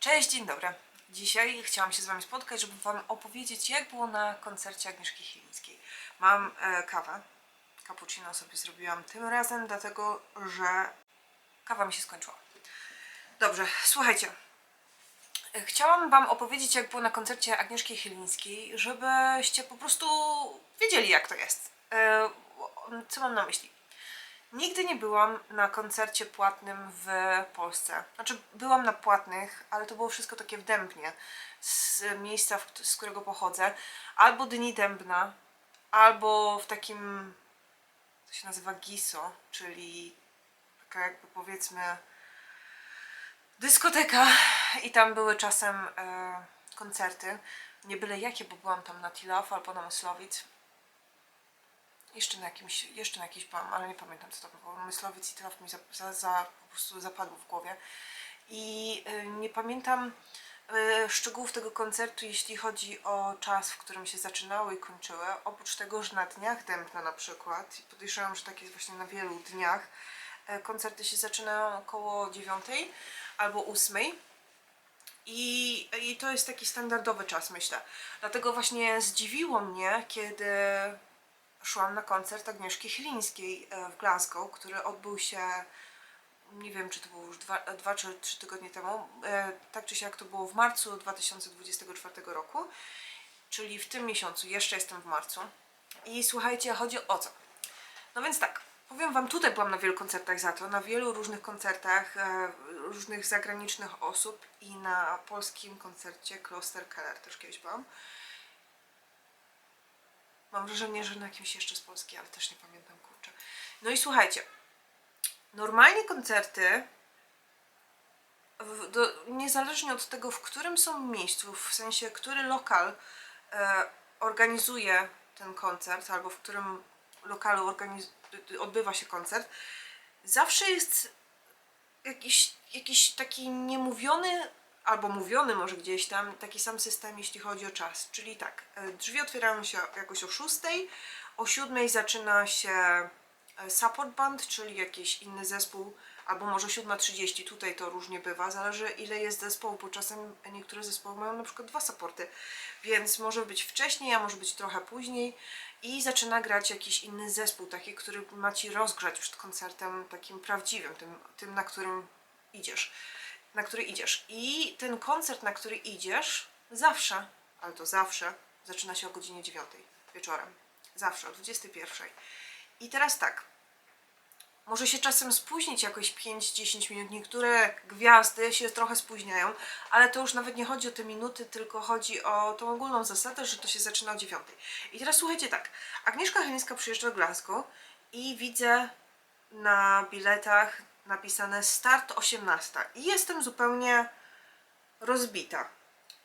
Cześć, dzień dobry. Dzisiaj chciałam się z Wami spotkać, żeby Wam opowiedzieć, jak było na koncercie Agnieszki Chilińskiej. Mam e, kawę. Cappuccino sobie zrobiłam tym razem, dlatego że kawa mi się skończyła. Dobrze, słuchajcie. Chciałam Wam opowiedzieć, jak było na koncercie Agnieszki Chylińskiej, żebyście po prostu wiedzieli, jak to jest. E, Co mam na myśli? Nigdy nie byłam na koncercie płatnym w Polsce. Znaczy, byłam na płatnych, ale to było wszystko takie w Dębnie, z miejsca, z którego pochodzę. Albo Dni Dębna, albo w takim, to się nazywa GISO, czyli taka jakby powiedzmy dyskoteka i tam były czasem e, koncerty. Nie byle jakie, bo byłam tam na Tilaw albo na Myslowic. Jeszcze na jakimś, jeszcze na jakiejś ale nie pamiętam co to było. Myslowic i Tilaw mi za, za, za, po prostu zapadło w głowie. I y, nie pamiętam y, szczegółów tego koncertu, jeśli chodzi o czas, w którym się zaczynały i kończyły. Oprócz tego, że na dniach Dębna na przykład, i podejrzewam, że tak jest właśnie na wielu dniach, e, koncerty się zaczynają około dziewiątej albo ósmej. I, I to jest taki standardowy czas, myślę. Dlatego właśnie zdziwiło mnie, kiedy szłam na koncert Agnieszki Chylińskiej e, w Glasgow, który odbył się, nie wiem czy to było już dwa, dwa czy trzy tygodnie temu, e, tak czy siak to było w marcu 2024 roku, czyli w tym miesiącu, jeszcze jestem w marcu. I słuchajcie, chodzi o co? No więc tak, powiem Wam, tutaj byłam na wielu koncertach za to, na wielu różnych koncertach e, różnych zagranicznych osób i na polskim koncercie Kloster Keller też kiedyś byłam. Mam wrażenie, że na jakimś jeszcze z Polski, ale też nie pamiętam, kurczę. No i słuchajcie, normalnie koncerty, w, do, niezależnie od tego, w którym są miejscu, w sensie, który lokal e, organizuje ten koncert, albo w którym lokalu odbywa się koncert, zawsze jest jakiś, jakiś taki niemówiony, albo mówiony może gdzieś tam, taki sam system, jeśli chodzi o czas. Czyli tak, e, drzwi otwierają się jakoś o 6, o 7 zaczyna się e, support band, czyli jakiś inny zespół, albo może 7.30, tutaj to różnie bywa, zależy ile jest zespołu, bo czasem niektóre zespoły mają na przykład dwa supporty, więc może być wcześniej, a może być trochę później i zaczyna grać jakiś inny zespół, taki, który ma Ci rozgrzać przed koncertem takim prawdziwym, tym, tym na którym idziesz, na który idziesz. I ten koncert, na który idziesz, zawsze, ale to zawsze, zaczyna się o godzinie 9 wieczorem. Zawsze, o 21. I teraz tak, może się czasem spóźnić jakoś 5-10 minut. Niektóre gwiazdy się trochę spóźniają, ale to już nawet nie chodzi o te minuty, tylko chodzi o tą ogólną zasadę, że to się zaczyna o 9. I teraz słuchajcie tak, Agnieszka Chylińska przyjeżdża do Glasgow i widzę na biletach napisane start 18 i jestem zupełnie rozbita.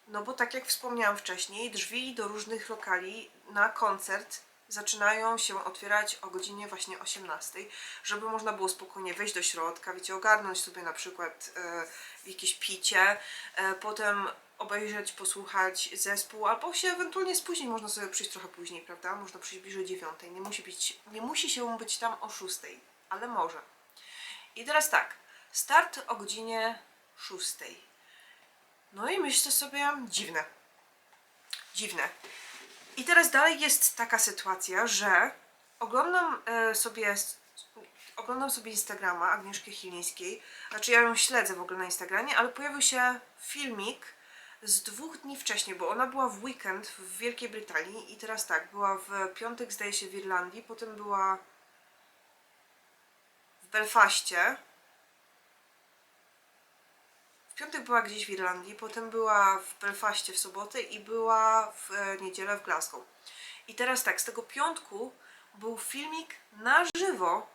No bo tak jak wspomniałam wcześniej, drzwi do różnych lokali na koncert zaczynają się otwierać o godzinie właśnie 18, żeby można było spokojnie wejść do środka, wiecie, ogarnąć sobie na przykład e, jakieś picie, e, potem obejrzeć, posłuchać zespół, albo się ewentualnie spóźnić, można sobie przyjść trochę później, prawda? Można przyjść bliżej 9, nie musi, być, nie musi się być tam o 6, ale może. I teraz tak, start o godzinie 6. No i myślę sobie, dziwne. Dziwne. I teraz dalej jest taka sytuacja, że oglądam e, sobie oglądam sobie Instagrama Agnieszki Chilińskiej, znaczy ja ją śledzę w ogóle na Instagramie, ale pojawił się filmik z dwóch dni wcześniej, bo ona była w weekend w Wielkiej Brytanii i teraz tak, była w piątek zdaje się w Irlandii, potem była Belfaście, w piątek była gdzieś w Irlandii, potem była w Belfaście w sobotę i była w e, niedzielę w Glasgow. I teraz tak, z tego piątku był filmik na żywo,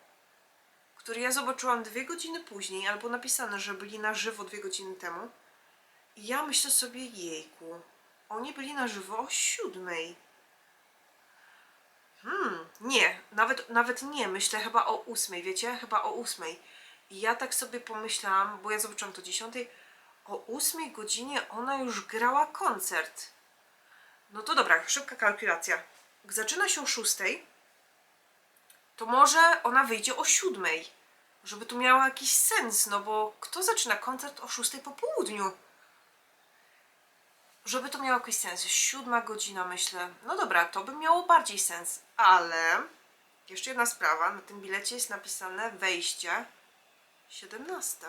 który ja zobaczyłam dwie godziny później, albo napisane, że byli na żywo dwie godziny temu. I ja myślę sobie, jejku, oni byli na żywo o siódmej. Hmm, nie, nawet, nawet nie, myślę chyba o ósmej, wiecie, chyba o ósmej. I ja tak sobie pomyślałam, bo ja zobaczyłam to dziesiątej, o ósmej godzinie ona już grała koncert. No to dobra, szybka kalkulacja. Jak zaczyna się o szóstej, to może ona wyjdzie o siódmej, żeby tu miało jakiś sens, no bo kto zaczyna koncert o szóstej po południu? Żeby to miało jakiś sens. Siódma godzina, myślę. No dobra, to by miało bardziej sens, ale jeszcze jedna sprawa. Na tym bilecie jest napisane wejście 17.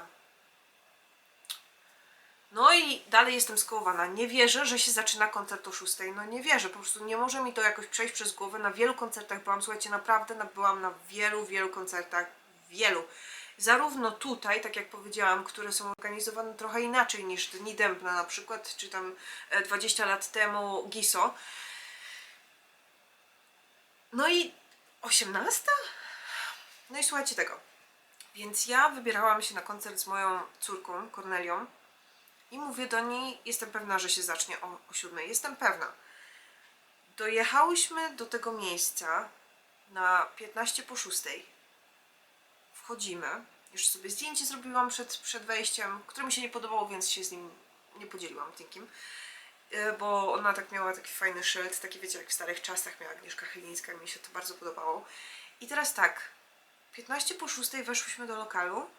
No i dalej jestem skołowana. Nie wierzę, że się zaczyna koncert o 6. No nie wierzę, po prostu nie może mi to jakoś przejść przez głowę. Na wielu koncertach byłam, słuchajcie, naprawdę na, byłam na wielu, wielu koncertach. Wielu. Zarówno tutaj, tak jak powiedziałam, które są organizowane trochę inaczej niż Dni Dębna na przykład, czy tam e, 20 lat temu Giso. No i 18? No i słuchajcie tego. Więc ja wybierałam się na koncert z moją córką, Kornelią. I mówię do niej, jestem pewna, że się zacznie o, o siódmej. Jestem pewna. Dojechałyśmy do tego miejsca na 15 po 6. Wchodzimy. Już sobie zdjęcie zrobiłam przed, przed wejściem, które mi się nie podobało, więc się z nim nie podzieliłam nikim. E, Bo ona tak miała taki fajny szyld, taki wiecie, jak w starych czasach miała Agnieszka Chylińska, mi się to bardzo podobało. I teraz tak, 15 po 6 weszłyśmy do lokalu.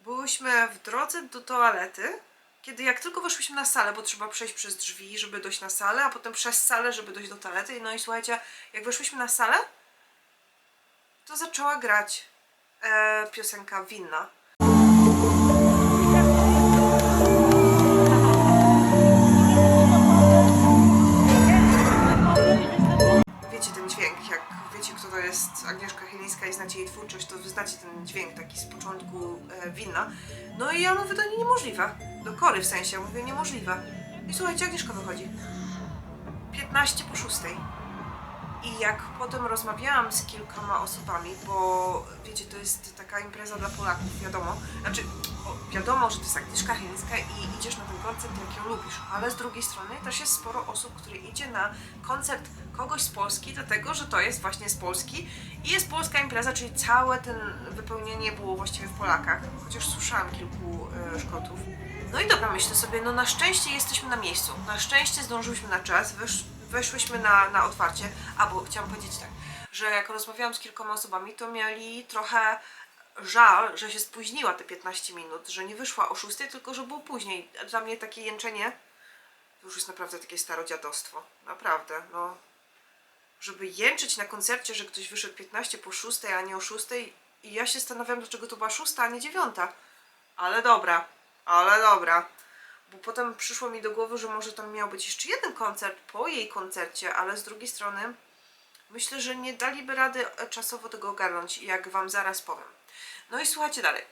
Byłyśmy w drodze do toalety, kiedy jak tylko weszłyśmy na salę, bo trzeba przejść przez drzwi, żeby dojść na salę, a potem przez salę, żeby dojść do toalety. No i słuchajcie, jak weszłyśmy na salę, to zaczęła grać e, piosenka Winna. Wiecie ten dźwięk, jak wiecie kto to jest Agnieszka Chylińska i znacie jej twórczość, to wy znacie ten dźwięk taki z początku e, Winna. No i ja mówię, to niemożliwe. Do kory w sensie, mówię niemożliwe. I słuchajcie, Agnieszka wychodzi. 15 po 6. I jak potem rozmawiałam z kilkoma osobami, bo wiecie, to jest taka impreza dla Polaków, wiadomo. Znaczy, wiadomo, że to jest Agnieszka Chylińska i idziesz na ten koncert, jak ją lubisz, ale z drugiej strony też jest sporo osób, które idzie na koncert kogoś z Polski, dlatego, że to jest właśnie z Polski i jest polska impreza, czyli całe ten wypełnienie było właściwie w Polakach, chociaż słyszałam kilku e, Szkotów. No i dobra, myślę sobie, no na szczęście jesteśmy na miejscu. Na szczęście zdążyłyśmy na czas, wesz, weszłyśmy na, na otwarcie. A bo chciałam powiedzieć tak, że jak rozmawiałam z kilkoma osobami, to mieli trochę żal, że się spóźniła te 15 minut, że nie wyszła o 6, tylko że było później. Dla mnie takie jęczenie to już jest naprawdę takie starodziadostwo. Naprawdę, no. Żeby jęczyć na koncercie, że ktoś wyszedł 15 po 6, a nie o 6 i ja się zastanawiam, dlaczego to była 6, a nie 9. Ale dobra, ale dobra. Bo potem przyszło mi do głowy, że może tam miał być jeszcze jeden koncert po jej koncercie, ale z drugiej strony myślę, że nie daliby rady e, czasowo tego ogarnąć, jak wam zaraz powiem. No i słuchajcie dalej.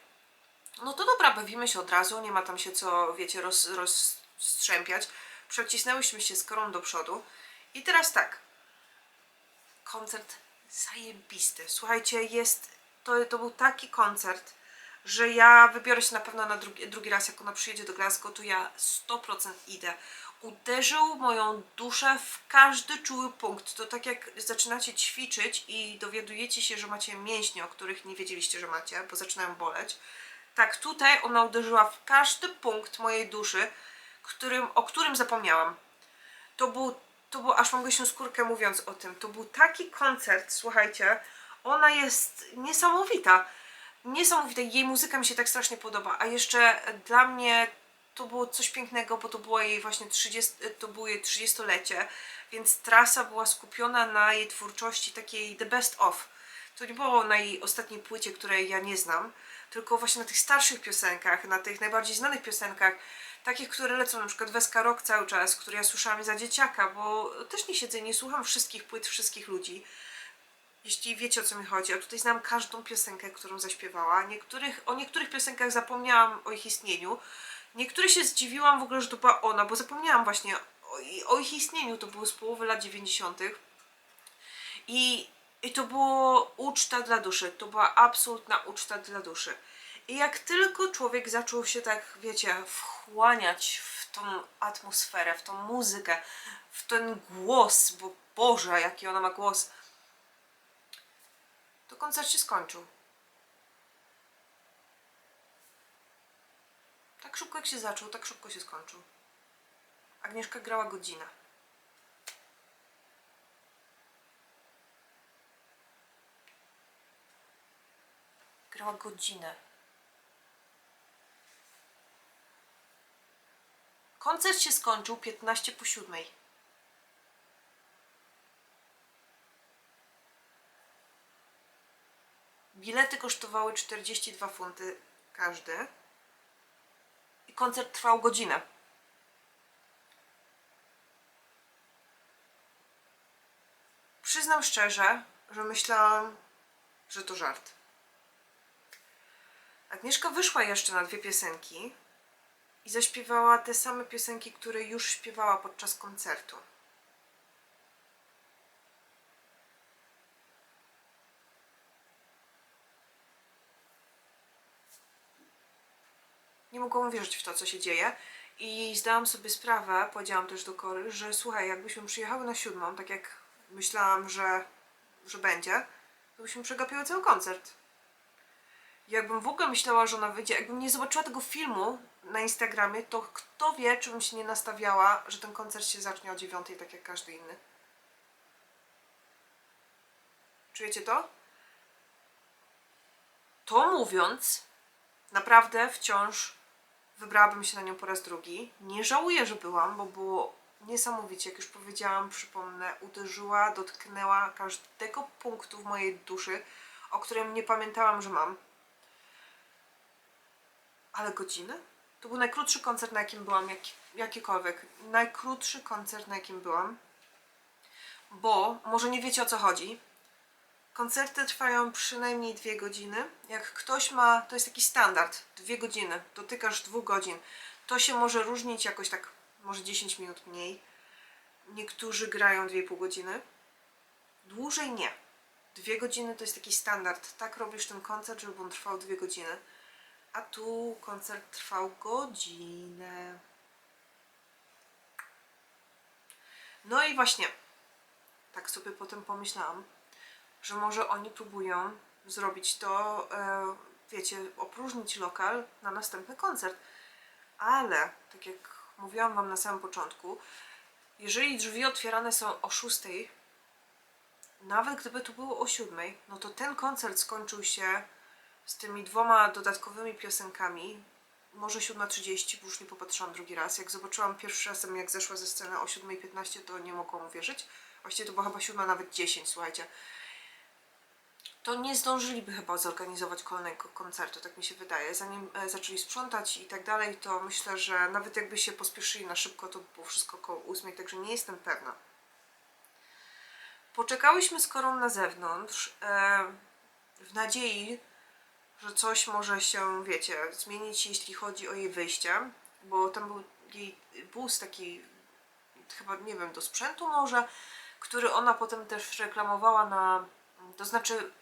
No to dobra, bawimy się od razu, nie ma tam się co, wiecie, roz, rozstrzępiać. Przecisnęłyśmy się z korą do przodu. I teraz tak. Koncert zajebisty. Słuchajcie, jest, to, to był taki koncert, że ja wybiorę się na pewno na drugi, drugi raz, jak ona przyjedzie do Glasgow, to ja 100% idę. Uderzył moją duszę w każdy czuły punkt. To tak jak zaczynacie ćwiczyć i dowiadujecie się, że macie mięśnie, o których nie wiedzieliście, że macie, bo zaczynają boleć. Tak tutaj ona uderzyła w każdy punkt mojej duszy, którym, o którym zapomniałam. To był, to był, aż mam gęsią skórkę mówiąc o tym, to był taki koncert, słuchajcie, ona jest niesamowita niesamowite. Jej muzyka mi się tak strasznie podoba. A jeszcze dla mnie to było coś pięknego, bo to było jej właśnie 30, to było jej 30-lecie, więc trasa była skupiona na jej twórczości takiej the best of. To nie było na jej ostatniej płycie, której ja nie znam, tylko właśnie na tych starszych piosenkach, na tych najbardziej znanych piosenkach, takich, które lecą, na przykład Weska Rock cały czas, które ja słyszałam za dzieciaka, bo też nie siedzę, nie słucham wszystkich płyt wszystkich ludzi jeśli wiecie o co mi chodzi. A tutaj znam każdą piosenkę, którą zaśpiewała. Niektórych, o niektórych piosenkach zapomniałam o ich istnieniu. Niektóre się zdziwiłam w ogóle, że to była ona, bo zapomniałam właśnie o, o ich istnieniu. To było z połowy lat 90. I, I to było uczta dla duszy. To była absolutna uczta dla duszy. I jak tylko człowiek zaczął się tak, wiecie, wchłaniać w tą atmosferę, w tą muzykę, w ten głos, bo Boże, jaki ona ma głos to koncert się skończył. Tak szybko jak się zaczął, tak szybko się skończył. Agnieszka grała godzinę. Grała godzinę. Koncert się skończył 15 po 7. Bilety kosztowały 42 funty każdy. I koncert trwał godzinę. Przyznam szczerze, że myślałam, że to żart. Agnieszka wyszła jeszcze na dwie piosenki i zaśpiewała te same piosenki, które już śpiewała podczas koncertu. Nie mogłam uwierzyć w to, co się dzieje. I zdałam sobie sprawę, powiedziałam też do Kory, że słuchaj, jakbyśmy przyjechały na siódmą, tak jak myślałam, że, że będzie, to byśmy przegapiły cały koncert. Jakbym w ogóle myślała, że ona wyjdzie, jakbym nie zobaczyła tego filmu na Instagramie, to kto wie, czy bym się nie nastawiała, że ten koncert się zacznie o dziewiątej, tak jak każdy inny. Czujecie to? To mówiąc, naprawdę wciąż wybrałabym się na nią po raz drugi. Nie żałuję, że byłam, bo było niesamowicie, jak już powiedziałam, przypomnę, uderzyła, dotknęła każdego punktu w mojej duszy, o którym nie pamiętałam, że mam. Ale godzinę? To był najkrótszy koncert, na jakim byłam, jak, jakikolwiek. Najkrótszy koncert, na jakim byłam. Bo, może nie wiecie o co chodzi, Koncerty trwają przynajmniej dwie godziny. Jak ktoś ma, to jest taki standard, dwie godziny, dotykasz dwóch godzin. To się może różnić jakoś tak, może 10 minut mniej. Niektórzy grają 2,5 godziny. Dłużej nie. Dwie godziny to jest taki standard. Tak robisz ten koncert, żeby on trwał dwie godziny. A tu koncert trwał godzinę. No i właśnie, tak sobie potem pomyślałam, że może oni próbują zrobić to, e, wiecie, opróżnić lokal na następny koncert. Ale, tak jak mówiłam Wam na samym początku, jeżeli drzwi otwierane są o 6, nawet gdyby tu było o 7, no to ten koncert skończył się z tymi dwoma dodatkowymi piosenkami. Może 7.30, bo już nie popatrzyłam drugi raz. Jak zobaczyłam pierwszy raz, jak zeszła ze sceny o 7.15, to nie mogłam uwierzyć. Właściwie to była chyba 7, nawet 10, słuchajcie to nie zdążyliby chyba zorganizować kolejnego koncertu, tak mi się wydaje. Zanim e, zaczęli sprzątać i tak dalej, to myślę, że nawet jakby się pospieszyli na szybko, to by było wszystko około ósmej, także nie jestem pewna. Poczekałyśmy z Korą na zewnątrz e, w nadziei, że coś może się, wiecie, zmienić, jeśli chodzi o jej wyjście, bo tam był jej bus taki, chyba, nie wiem, do sprzętu może, który ona potem też reklamowała na, to znaczy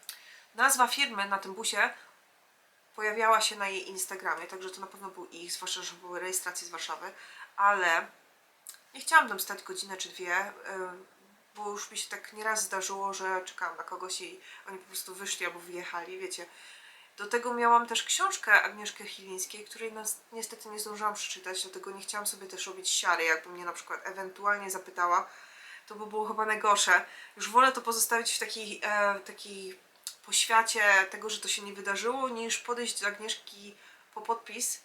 Nazwa firmy na tym busie pojawiała się na jej Instagramie, także to na pewno był ich, zwłaszcza, że były rejestracje z Warszawy, ale nie chciałam tam stać godzinę czy dwie, bo już mi się tak nieraz zdarzyło, że czekałam na kogoś i oni po prostu wyszli albo wyjechali, wiecie. Do tego miałam też książkę Agnieszki Chilińskiej, której niestety nie zdążyłam przeczytać, dlatego nie chciałam sobie też robić siary, jakby mnie na przykład ewentualnie zapytała, to by było chyba najgorsze. Już wolę to pozostawić w takiej, e, takiej poświacie tego, że to się nie wydarzyło, niż podejść do Agnieszki po podpis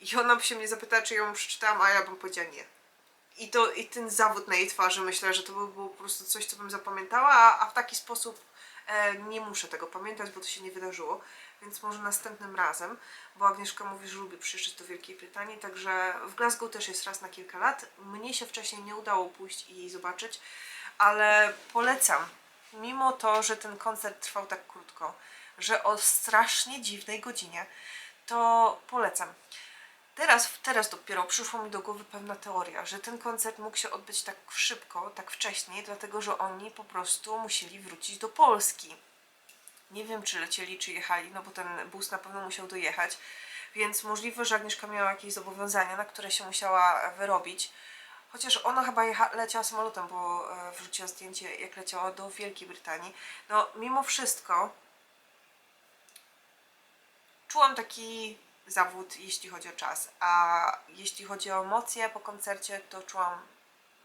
i ona by się mnie zapytała, czy ją przeczytałam, a ja bym powiedziała nie. I, to, I ten zawód na jej twarzy, myślę, że to by było po prostu coś, co bym zapamiętała, a, a w taki sposób e, nie muszę tego pamiętać, bo to się nie wydarzyło. Więc może następnym razem, bo Agnieszka mówi, że lubi przyjeżdżać do Wielkiej Brytanii, także w Glasgow też jest raz na kilka lat. Mnie się wcześniej nie udało pójść i jej zobaczyć, ale polecam mimo to, że ten koncert trwał tak krótko, że o strasznie dziwnej godzinie, to polecam. Teraz, teraz dopiero przyszło mi do głowy pewna teoria, że ten koncert mógł się odbyć tak szybko, tak wcześniej, dlatego że oni po prostu musieli wrócić do Polski. Nie wiem, czy lecieli, czy jechali, no bo ten bus na pewno musiał dojechać, więc możliwe, że Agnieszka miała jakieś zobowiązania, na które się musiała wyrobić. Chociaż ona chyba jecha, leciała samolotem, bo e, wrzuciła zdjęcie, jak leciała do Wielkiej Brytanii. No, mimo wszystko czułam taki zawód, jeśli chodzi o czas. A jeśli chodzi o emocje po koncercie, to czułam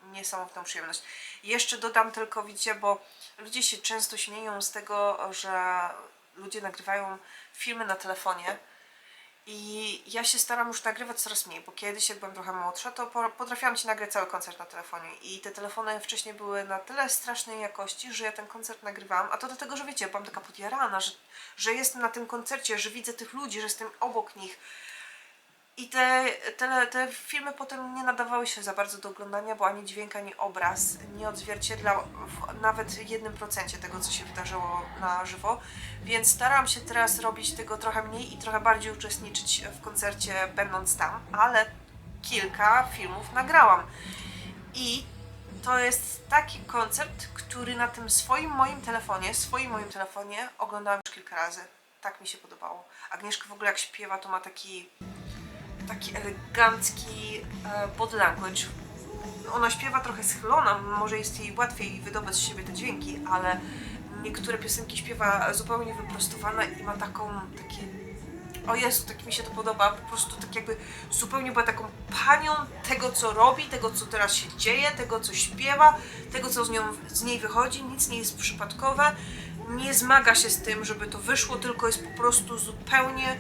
niesamowitą przyjemność. Jeszcze dodam tylko, widzicie, bo ludzie się często śmieją z tego, że ludzie nagrywają filmy na telefonie I ja się staram już nagrywać coraz mniej, bo kiedyś jak byłam trochę młodsza, to po- potrafiłam ci nagrać cały koncert na telefonie. I te telefony wcześniej były na tyle strasznej jakości, że ja ten koncert nagrywałam. A to dlatego, że wiecie, byłam taka podjarana, że, że jestem na tym koncercie, że widzę tych ludzi, że jestem obok nich. I te, te, te filmy potem nie nadawały się za bardzo do oglądania, bo ani dźwięk, ani obraz nie odzwierciedlał w nawet jednym procencie tego, co się wydarzyło na żywo. Więc staram się teraz robić tego trochę mniej i trochę bardziej uczestniczyć w koncercie, będąc tam, ale kilka filmów nagrałam. I to jest taki koncert, który na tym swoim moim telefonie, swoim moim telefonie oglądałam już kilka razy. Tak mi się podobało. Agnieszka w ogóle jak śpiewa, to ma taki taki elegancki e, body language. Ona śpiewa trochę schylona, może jest jej łatwiej wydobyć z siebie te dźwięki, ale niektóre piosenki śpiewa zupełnie wyprostowane i ma taką, takie... O Jezu, tak mi się to podoba, po prostu tak jakby zupełnie była taką panią tego, co robi, tego, co teraz się dzieje, tego, co śpiewa, tego, co z, nią, z niej wychodzi, nic nie jest przypadkowe, nie zmaga się z tym, żeby to wyszło, tylko jest po prostu zupełnie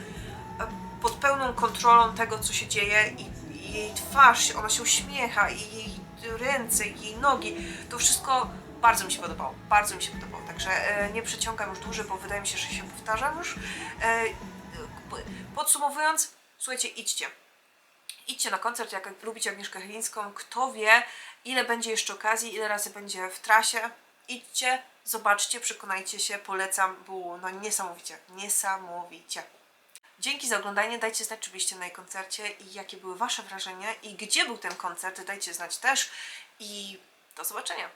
e, pod pełną kontrolą tego, co się dzieje i, i jej twarz, ona się uśmiecha i jej ręce, i jej nogi, to wszystko bardzo mi się podobało, bardzo mi się podobało, także e, nie przeciągam już dłużej, bo wydaje mi się, że się powtarzam już. E, podsumowując, słuchajcie, idźcie. Idźcie na koncert, jak lubicie Agnieszkę Chylińską, kto wie, ile będzie jeszcze okazji, ile razy będzie w trasie. Idźcie, zobaczcie, przekonajcie się, polecam, było no niesamowicie, niesamowicie. Dzięki za oglądanie, dajcie znać, czy byliście na jej koncercie i jakie były Wasze wrażenia i gdzie był ten koncert, dajcie znać też i do zobaczenia.